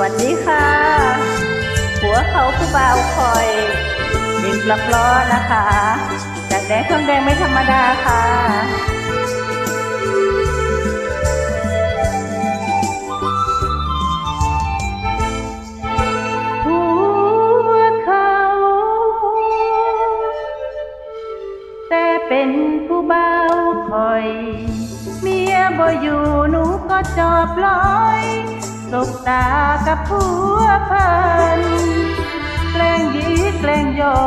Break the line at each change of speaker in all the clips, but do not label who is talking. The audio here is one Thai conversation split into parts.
วัสดีค่ะ หัวเขาผู้บ่าวคอยเด็กลักล้อนะคะจากแดงทองแดงไม่ธรรมดาค่ะหัวเขาแต่เป็นผู้เบาคอย เมียบ่อยู่หนูก็จอบลอย สบตากับผัวพันแกล้งดีแกล้งยอ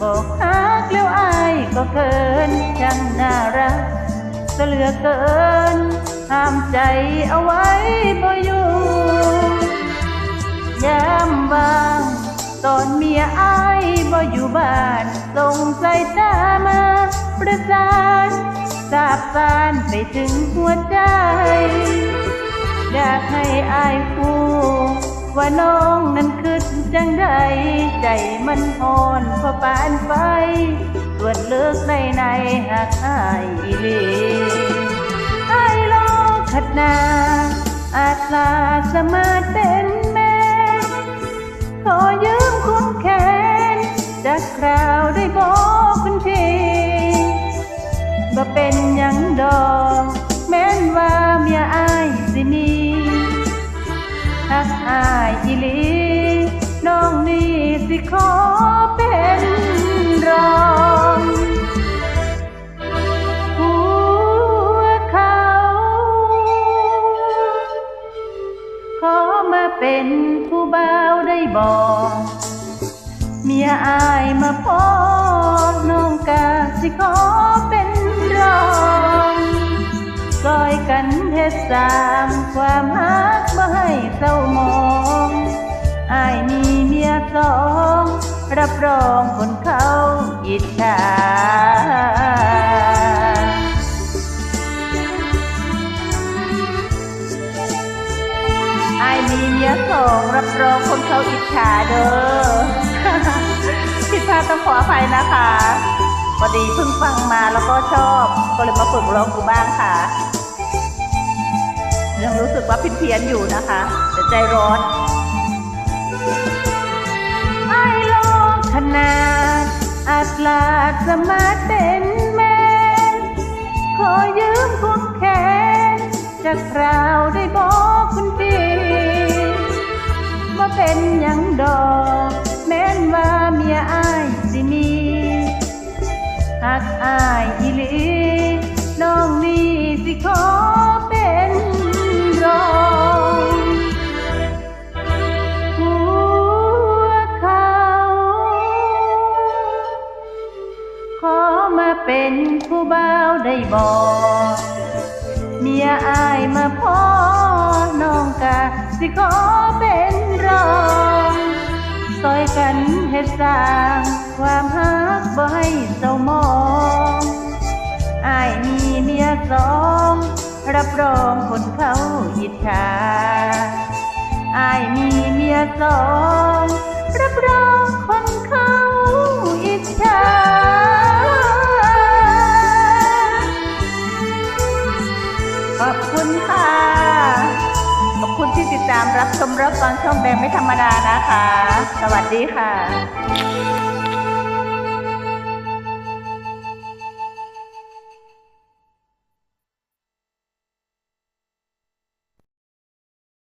บอกฮักแล้วอายก็เกินช่างน่ารักเสลือเกินห้ามใจเอาไว้บ่อยู่ยามว่างตอนเมียอายบ่อยู่บ้านส่งใจตามาประสานสาบสานไปถึงหัวใจ อยากให้อายฟูว่าน้องนั้นคือจังใดใจมันอ่อนพราะปานไฟส่วนเลิกในในหากอายอีหลีอายโลกขัดหนาอาจลาสมาเป็นแม่ขอยืมคุณแขนจากคราวได้บอกคุณทีบ่เป็น หักอายอีหลีน้องนี่สิขอเป็นรองหัวเขา ขอมาเป็นผู้บ่าวได้บอกเมียอายมาพอน้องกาสิขอเป็นรองซอยกันเฮ็ดสา รับรองคนเขาอิจฉาไอ้มีเมียสองรับรองคนเขาอิจฉาเด้อผิดพลาดต้องขออภัยนะคะพอดีเพิ่งฟังมาแล้วก็ชอบ ก็เลยมาฝึกร้องดูบ้างค่ะ ยังรู้สึกว่าผิดเพี้ยนอยู่นะคะแต่ใจร้อน นาดอาจลาดสมาร์เป็นแม่ขอยืมคุณแขนจากคราวได้บอกคุณดีว่าเป็นยังดอกแม้นว่าเมียอายสิมีหักอายอีหลีน้องนี่สิขอ ผู้บ่าวได้บอกเมียอายมาพ่อน้องกะสิขอเป็นรองซอยกันเฮ็ดสร้าง ความฮักบ่ให้เศร้ามองอายมีเมียสองรับรองคนเขาอิจฉาอายมีเมียสองรับรองามรับชมรับฟังช่องแดงไม่ธรรมดานะคะ สวัสดีค่ะ